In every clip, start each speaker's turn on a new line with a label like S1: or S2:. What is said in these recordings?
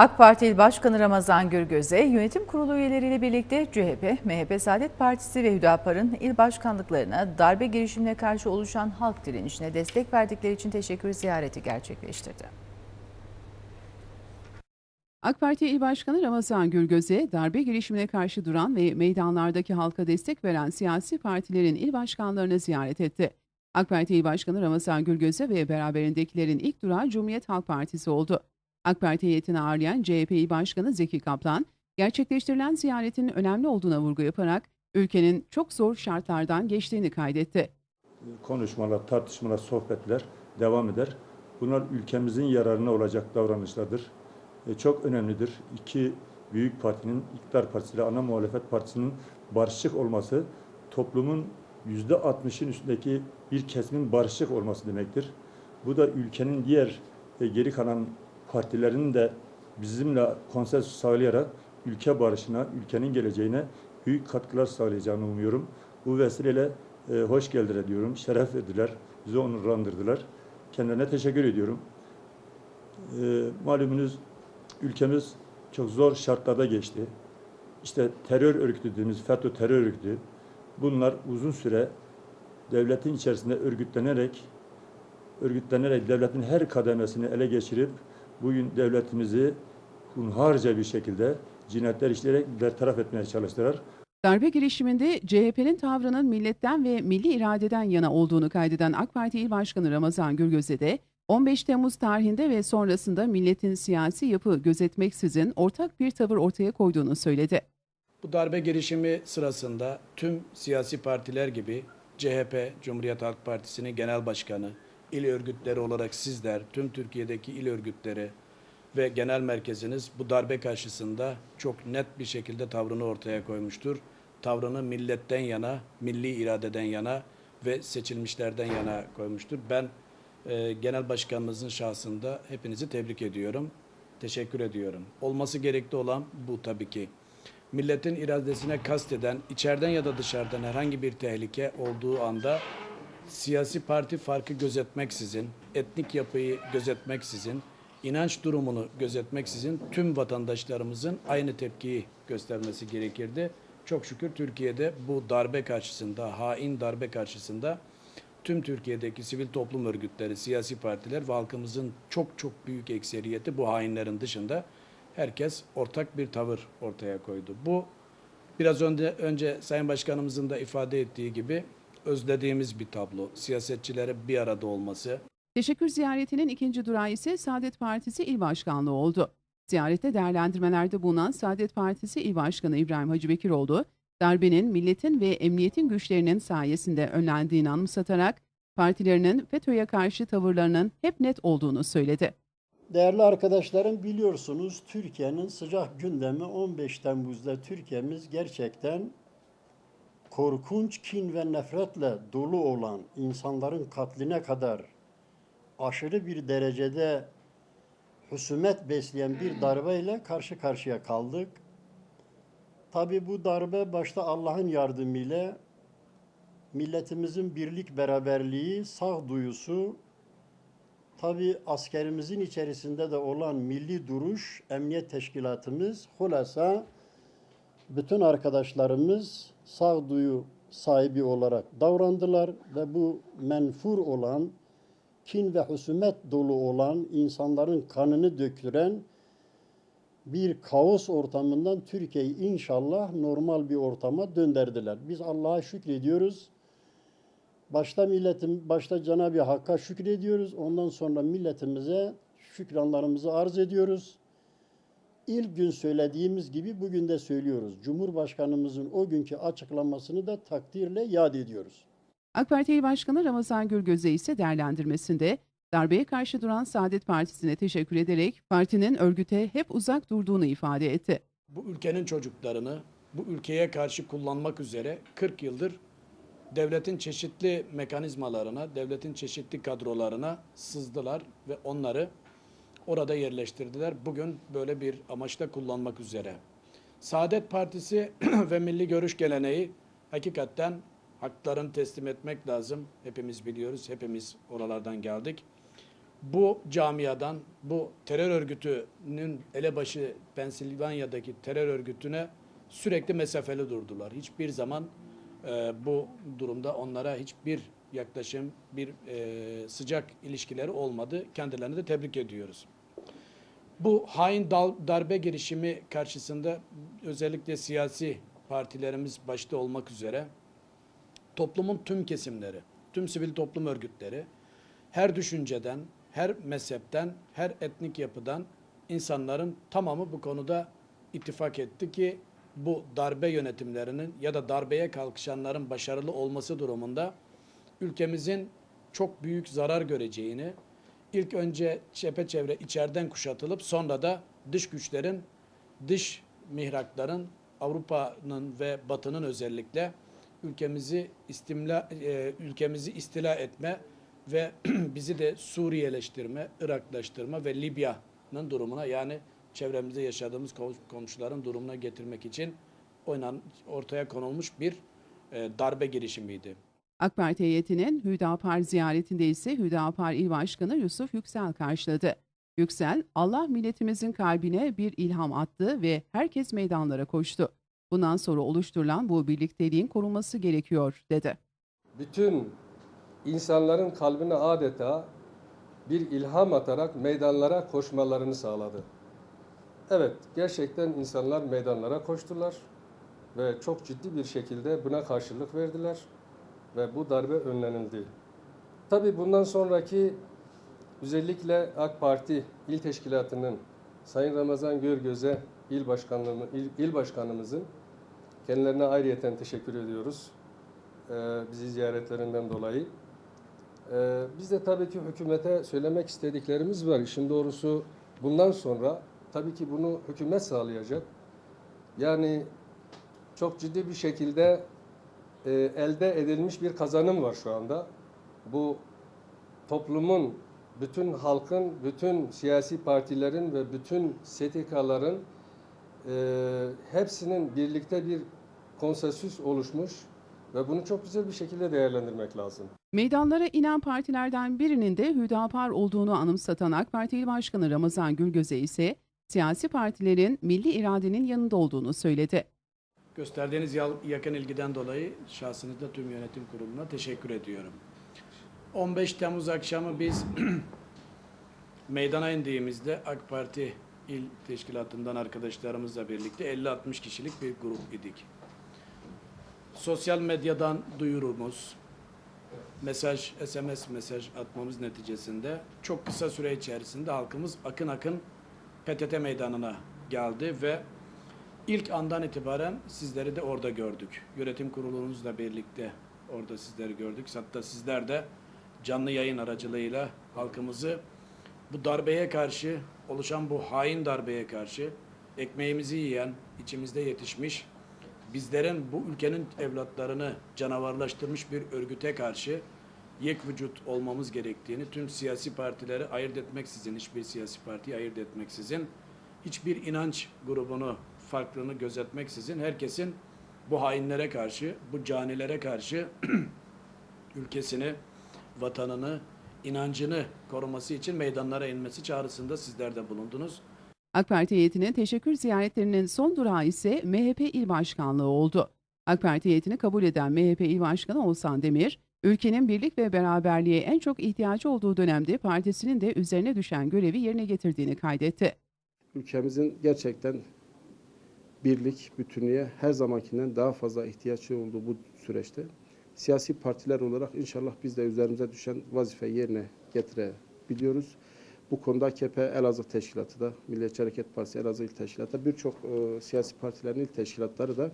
S1: AK Parti İl Başkanı Ramazan Gürgöz'e yönetim kurulu üyeleriyle birlikte CHP, MHP Saadet Partisi ve Hüdapar'ın il başkanlıklarına darbe girişimine karşı oluşan halk direnişine destek verdikleri için teşekkür ziyareti gerçekleştirdi.
S2: AK Parti İl Başkanı Ramazan Gürgöz'e darbe girişimine karşı duran ve meydanlardaki halka destek veren siyasi partilerin il başkanlarını ziyaret etti. AK Parti İl Başkanı Ramazan Gürgöz'e ve beraberindekilerin ilk durağı Cumhuriyet Halk Partisi oldu. AK Parti heyetini ağırlayan CHP İl Başkanı Zeki Kaplan, gerçekleştirilen ziyaretin önemli olduğuna vurgu yaparak ülkenin çok zor şartlardan geçtiğini kaydetti.
S3: konuşmalar, tartışmalar, sohbetler devam eder. Bunlar ülkemizin yararına olacak davranışlardır. E, çok önemlidir. İki büyük partinin, iktidar partisi ile ana muhalefet partisinin barışık olması, toplumun yüzde 60'ın üstündeki bir kesimin barışık olması demektir. Bu da ülkenin diğer e, geri kalan partilerinin de bizimle konsensüs sağlayarak ülke barışına, ülkenin geleceğine büyük katkılar sağlayacağını umuyorum. Bu vesileyle e, hoş geldiler diyorum, şeref verdiler, bizi onurlandırdılar. Kendilerine teşekkür ediyorum. E, malumunuz ülkemiz çok zor şartlarda geçti. İşte terör örgütü dediğimiz FETÖ terör örgütü, bunlar uzun süre devletin içerisinde örgütlenerek, örgütlenerek devletin her kademesini ele geçirip bugün devletimizi hunharca bir şekilde cinayetler işleyerek bertaraf etmeye çalıştılar.
S2: Darbe girişiminde CHP'nin tavrının milletten ve milli iradeden yana olduğunu kaydeden AK Parti İl Başkanı Ramazan Gürgöz'e de 15 Temmuz tarihinde ve sonrasında milletin siyasi yapı gözetmeksizin ortak bir tavır ortaya koyduğunu söyledi.
S4: Bu darbe girişimi sırasında tüm siyasi partiler gibi CHP, Cumhuriyet Halk Partisi'nin genel başkanı, il örgütleri olarak sizler, tüm Türkiye'deki il örgütleri ve genel merkeziniz bu darbe karşısında çok net bir şekilde tavrını ortaya koymuştur. Tavrını milletten yana, milli iradeden yana ve seçilmişlerden yana koymuştur. Ben e, genel başkanımızın şahsında hepinizi tebrik ediyorum. Teşekkür ediyorum. Olması gerekli olan bu tabii ki milletin iradesine kasteden, içeriden ya da dışarıdan herhangi bir tehlike olduğu anda siyasi parti farkı gözetmeksizin, etnik yapıyı gözetmeksizin, inanç durumunu gözetmeksizin tüm vatandaşlarımızın aynı tepkiyi göstermesi gerekirdi. Çok şükür Türkiye'de bu darbe karşısında, hain darbe karşısında tüm Türkiye'deki sivil toplum örgütleri, siyasi partiler ve halkımızın çok çok büyük ekseriyeti bu hainlerin dışında herkes ortak bir tavır ortaya koydu. Bu biraz önce, önce Sayın Başkanımızın da ifade ettiği gibi özlediğimiz bir tablo. Siyasetçilere bir arada olması,
S2: Teşekkür ziyaretinin ikinci durağı ise Saadet Partisi İl Başkanlığı oldu. Ziyarette değerlendirmelerde bulunan Saadet Partisi İl Başkanı İbrahim Hacı Bekiroğlu, darbenin milletin ve emniyetin güçlerinin sayesinde önlendiğini anımsatarak partilerinin FETÖ'ye karşı tavırlarının hep net olduğunu söyledi.
S5: Değerli arkadaşlarım biliyorsunuz Türkiye'nin sıcak gündemi 15 Temmuz'da Türkiye'miz gerçekten korkunç kin ve nefretle dolu olan insanların katline kadar aşırı bir derecede husumet besleyen bir darbeyle karşı karşıya kaldık. Tabi bu darbe başta Allah'ın yardımıyla milletimizin birlik beraberliği, sağduyusu, tabi askerimizin içerisinde de olan milli duruş, emniyet teşkilatımız, hulasa bütün arkadaşlarımız sağduyu sahibi olarak davrandılar ve bu menfur olan, kin ve husumet dolu olan, insanların kanını döktüren bir kaos ortamından Türkiye'yi inşallah normal bir ortama döndürdüler. Biz Allah'a şükrediyoruz. Başta milletim, başta Cenab-ı Hakk'a şükrediyoruz. Ondan sonra milletimize şükranlarımızı arz ediyoruz. İlk gün söylediğimiz gibi bugün de söylüyoruz. Cumhurbaşkanımızın o günkü açıklamasını da takdirle yad ediyoruz.
S2: AK Parti İl Başkanı Ramazan Gürgöz'e ise değerlendirmesinde darbeye karşı duran Saadet Partisi'ne teşekkür ederek partinin örgüte hep uzak durduğunu ifade etti.
S4: bu ülkenin çocuklarını bu ülkeye karşı kullanmak üzere 40 yıldır devletin çeşitli mekanizmalarına, devletin çeşitli kadrolarına sızdılar ve onları orada yerleştirdiler. Bugün böyle bir amaçla kullanmak üzere. Saadet Partisi ve Milli Görüş geleneği hakikaten haklarını teslim etmek lazım. Hepimiz biliyoruz, hepimiz oralardan geldik. bu camiadan, bu terör örgütünün elebaşı Pensilvanya'daki terör örgütüne sürekli mesafeli durdular. Hiçbir zaman e, bu durumda onlara hiçbir yaklaşım, bir e, sıcak ilişkileri olmadı. Kendilerini de tebrik ediyoruz. Bu hain darbe girişimi karşısında özellikle siyasi partilerimiz başta olmak üzere toplumun tüm kesimleri, tüm sivil toplum örgütleri her düşünceden, her mezhepten, her etnik yapıdan insanların tamamı bu konuda ittifak etti ki bu darbe yönetimlerinin ya da darbeye kalkışanların başarılı olması durumunda ülkemizin çok büyük zarar göreceğini, ilk önce çepeçevre içeriden kuşatılıp sonra da dış güçlerin, dış mihrakların Avrupa'nın ve Batı'nın özellikle ülkemizi istimla e, ülkemizi istila etme ve bizi de Suriyeleştirme, Iraklaştırma ve Libya'nın durumuna yani çevremizde yaşadığımız kom- komşuların durumuna getirmek için oynan ortaya konulmuş bir e, darbe girişimiydi.
S2: AK Parti heyetinin Hüdapar ziyaretinde ise Hüdapar İl Başkanı Yusuf Yüksel karşıladı. Yüksel, Allah milletimizin kalbine bir ilham attı ve herkes meydanlara koştu. Bundan sonra oluşturulan bu birlikteliğin korunması gerekiyor, dedi.
S6: bütün insanların kalbine adeta bir ilham atarak meydanlara koşmalarını sağladı. Evet, gerçekten insanlar meydanlara koştular ve çok ciddi bir şekilde buna karşılık verdiler ve bu darbe önlenildi. Tabii bundan sonraki özellikle AK Parti İl Teşkilatı'nın Sayın Ramazan Görgöz'e il, başkanlığımı, il, il başkanımızın kendilerine ayrıyeten teşekkür ediyoruz e, bizi ziyaretlerinden dolayı. E, biz de tabii ki hükümete söylemek istediklerimiz var. İşin doğrusu bundan sonra tabii ki bunu hükümet sağlayacak. Yani çok ciddi bir şekilde e, elde edilmiş bir kazanım var şu anda. Bu toplumun, bütün halkın, bütün siyasi partilerin ve bütün STK'ların e, hepsinin birlikte bir konsensüs oluşmuş ve bunu çok güzel bir şekilde değerlendirmek lazım.
S2: Meydanlara inen partilerden birinin de Hüdapar olduğunu anımsatan AK Parti İl Başkanı Ramazan Gülgöze ise siyasi partilerin milli iradenin yanında olduğunu söyledi.
S4: Gösterdiğiniz yakın ilgiden dolayı şahsınızda tüm yönetim kuruluna teşekkür ediyorum. 15 Temmuz akşamı biz meydana indiğimizde AK Parti il teşkilatından arkadaşlarımızla birlikte 50-60 kişilik bir grup idik. Sosyal medyadan duyurumuz, mesaj, SMS mesaj atmamız neticesinde çok kısa süre içerisinde halkımız akın akın PTT meydanına geldi ve İlk andan itibaren sizleri de orada gördük. Yönetim kurulunuzla birlikte orada sizleri gördük. Hatta sizler de canlı yayın aracılığıyla halkımızı bu darbeye karşı, oluşan bu hain darbeye karşı ekmeğimizi yiyen, içimizde yetişmiş, bizlerin bu ülkenin evlatlarını canavarlaştırmış bir örgüte karşı yek vücut olmamız gerektiğini tüm siyasi partileri ayırt etmeksizin, hiçbir siyasi partiyi ayırt etmeksizin, hiçbir inanç grubunu farklılığını gözetmeksizin herkesin bu hainlere karşı, bu canilere karşı ülkesini, vatanını, inancını koruması için meydanlara inmesi çağrısında sizler de bulundunuz.
S2: AK Parti heyetinin teşekkür ziyaretlerinin son durağı ise MHP İl Başkanlığı oldu. AK Parti heyetini kabul eden MHP İl Başkanı Oğuzhan Demir, ülkenin birlik ve beraberliğe en çok ihtiyacı olduğu dönemde partisinin de üzerine düşen görevi yerine getirdiğini kaydetti.
S7: ülkemizin gerçekten birlik, bütünlüğe her zamankinden daha fazla ihtiyaç olduğu bu süreçte siyasi partiler olarak inşallah biz de üzerimize düşen vazifeyi yerine getirebiliyoruz. Bu konuda AKP Elazığ Teşkilatı da, Milliyetçi Hareket Partisi Elazığ İl Teşkilatı da birçok e, siyasi partilerin il teşkilatları da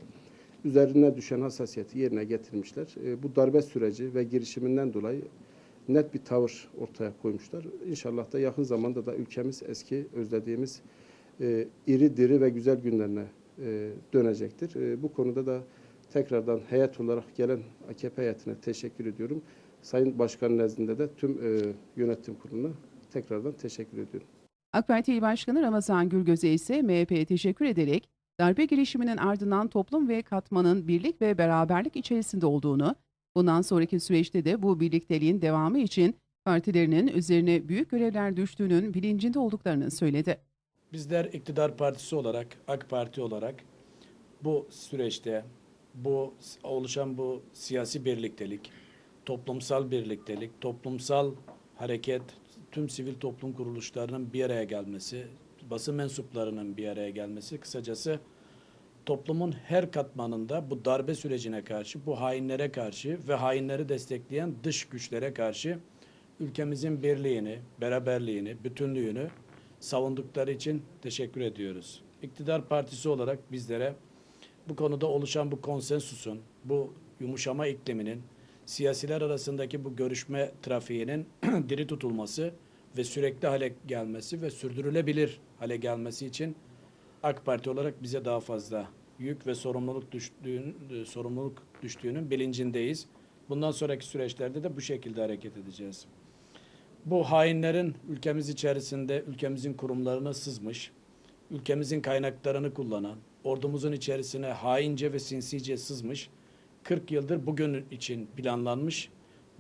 S7: üzerine düşen hassasiyeti yerine getirmişler. E, bu darbe süreci ve girişiminden dolayı net bir tavır ortaya koymuşlar. İnşallah da yakın zamanda da ülkemiz eski özlediğimiz e, iri diri ve güzel günlerine e, dönecektir. E, bu konuda da tekrardan heyet olarak gelen AKP heyetine teşekkür ediyorum. Sayın Başkan nezdinde de tüm e, yönetim kuruluna tekrardan teşekkür ediyorum.
S2: AK Parti İl Başkanı Ramazan Gülgöze ise MHP'ye teşekkür ederek darbe girişiminin ardından toplum ve katmanın birlik ve beraberlik içerisinde olduğunu, bundan sonraki süreçte de bu birlikteliğin devamı için Partilerinin üzerine büyük görevler düştüğünün bilincinde olduklarını söyledi.
S4: Bizler iktidar partisi olarak, AK Parti olarak bu süreçte bu oluşan bu siyasi birliktelik, toplumsal birliktelik, toplumsal hareket, tüm sivil toplum kuruluşlarının bir araya gelmesi, basın mensuplarının bir araya gelmesi, kısacası toplumun her katmanında bu darbe sürecine karşı, bu hainlere karşı ve hainleri destekleyen dış güçlere karşı ülkemizin birliğini, beraberliğini, bütünlüğünü savundukları için teşekkür ediyoruz. İktidar partisi olarak bizlere bu konuda oluşan bu konsensusun, bu yumuşama ikliminin, siyasiler arasındaki bu görüşme trafiğinin diri tutulması ve sürekli hale gelmesi ve sürdürülebilir hale gelmesi için AK Parti olarak bize daha fazla yük ve sorumluluk düştüğün, sorumluluk düştüğünün bilincindeyiz. Bundan sonraki süreçlerde de bu şekilde hareket edeceğiz. Bu hainlerin ülkemiz içerisinde ülkemizin kurumlarına sızmış, ülkemizin kaynaklarını kullanan, ordumuzun içerisine haince ve sinsice sızmış, 40 yıldır bugün için planlanmış,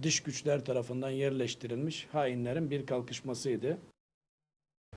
S4: dış güçler tarafından yerleştirilmiş hainlerin bir kalkışmasıydı.